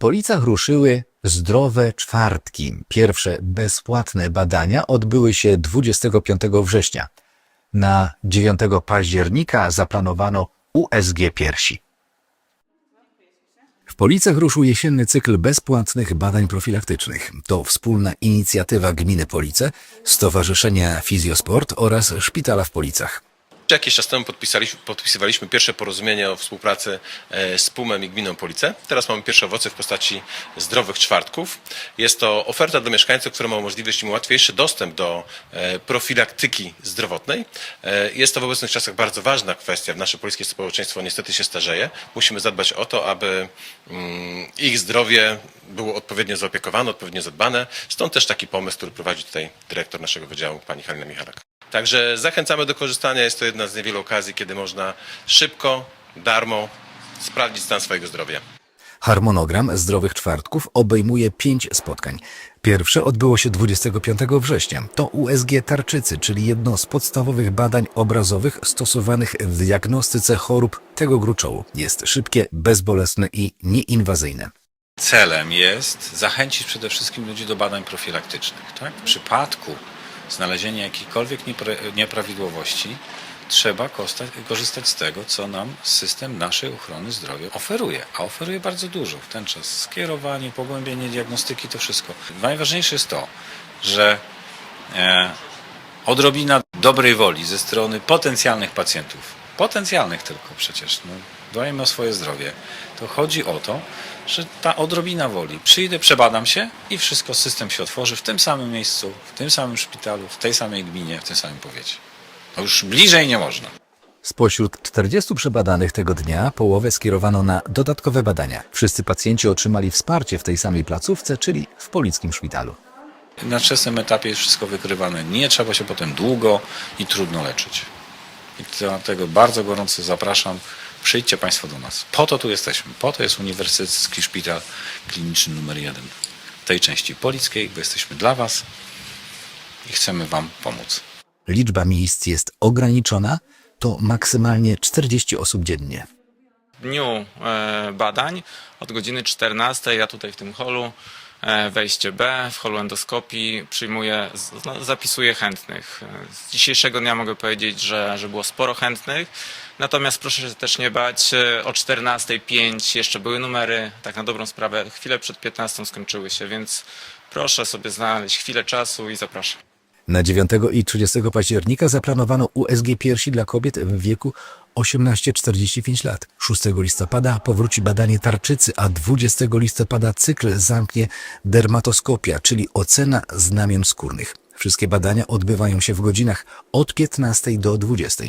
Policach ruszyły zdrowe czwartki. Pierwsze bezpłatne badania odbyły się 25 września. Na 9 października zaplanowano USG piersi. W Policach ruszył jesienny cykl bezpłatnych badań profilaktycznych. To wspólna inicjatywa Gminy Police, Stowarzyszenia Fizjosport oraz Szpitala w Policach. Jakiś czas temu podpisywaliśmy pierwsze porozumienie o współpracy e, z PUM-em i Gminą Police. Teraz mamy pierwsze owoce w postaci zdrowych czwartków. Jest to oferta dla mieszkańców, która ma umożliwić im łatwiejszy dostęp do e, profilaktyki zdrowotnej. E, Jest to w obecnych czasach bardzo ważna kwestia. Nasze polskie społeczeństwo niestety się starzeje. Musimy zadbać o to, aby mm, ich zdrowie było odpowiednio zaopiekowane, odpowiednio zadbane. Stąd też taki pomysł, który prowadzi tutaj dyrektor naszego wydziału, pani Halina Michalak. Także zachęcamy do korzystania. Jest to jedna z niewielu okazji, kiedy można szybko, darmo sprawdzić stan swojego zdrowia. Harmonogram zdrowych czwartków obejmuje pięć spotkań. Pierwsze odbyło się 25 września. To USG tarczycy, czyli jedno z podstawowych badań obrazowych stosowanych w diagnostyce chorób tego gruczołu. Jest szybkie, bezbolesne i nieinwazyjne. Celem jest zachęcić przede wszystkim ludzi do badań profilaktycznych. Tak? W przypadku znalezienia jakichkolwiek niepra- nieprawidłowości trzeba korzystać z tego, co nam system naszej ochrony zdrowia oferuje. A oferuje bardzo dużo. W ten czas skierowanie, pogłębienie diagnostyki, to wszystko. Najważniejsze jest to, że e, odrobina dobrej woli ze strony potencjalnych pacjentów, potencjalnych tylko przecież, no, dbajmy o swoje zdrowie, to chodzi o to, że ta odrobina woli, przyjdę, przebadam się i wszystko, system się otworzy w tym samym miejscu, w tym samym szpitalu, w tej samej gminie, w tym samym powiecie. No już bliżej nie można. Spośród 40 przebadanych tego dnia połowę skierowano na dodatkowe badania. Wszyscy pacjenci otrzymali wsparcie w tej samej placówce, czyli w polickim szpitalu. Na wczesnym etapie jest wszystko wykrywane. Nie trzeba się potem długo i trudno leczyć. I dlatego bardzo gorąco zapraszam. Przyjdźcie Państwo do nas. Po to tu jesteśmy. Po to jest Uniwersytecki Szpital Kliniczny numer 1 w tej części polickiej, bo jesteśmy dla Was i chcemy Wam pomóc. Liczba miejsc jest ograniczona, to maksymalnie 40 osób dziennie. W dniu e, badań od godziny 14 ja tutaj w tym holu wejście B w holu endoskopii przyjmuję, no, zapisuję chętnych. E, Z dzisiejszego dnia mogę powiedzieć, że, że było sporo chętnych. Natomiast proszę się też nie bać, e, o 14.05 jeszcze były numery, tak na dobrą sprawę, chwilę przed 15 skończyły się, więc proszę sobie znaleźć chwilę czasu i zapraszam. Na 9 i 30 października zaplanowano USG piersi dla kobiet w wieku 18-45 lat. 6 listopada powróci badanie tarczycy, a 20 listopada cykl zamknie dermatoskopia, czyli ocena znamion skórnych. Wszystkie badania odbywają się w godzinach od 15 do 20.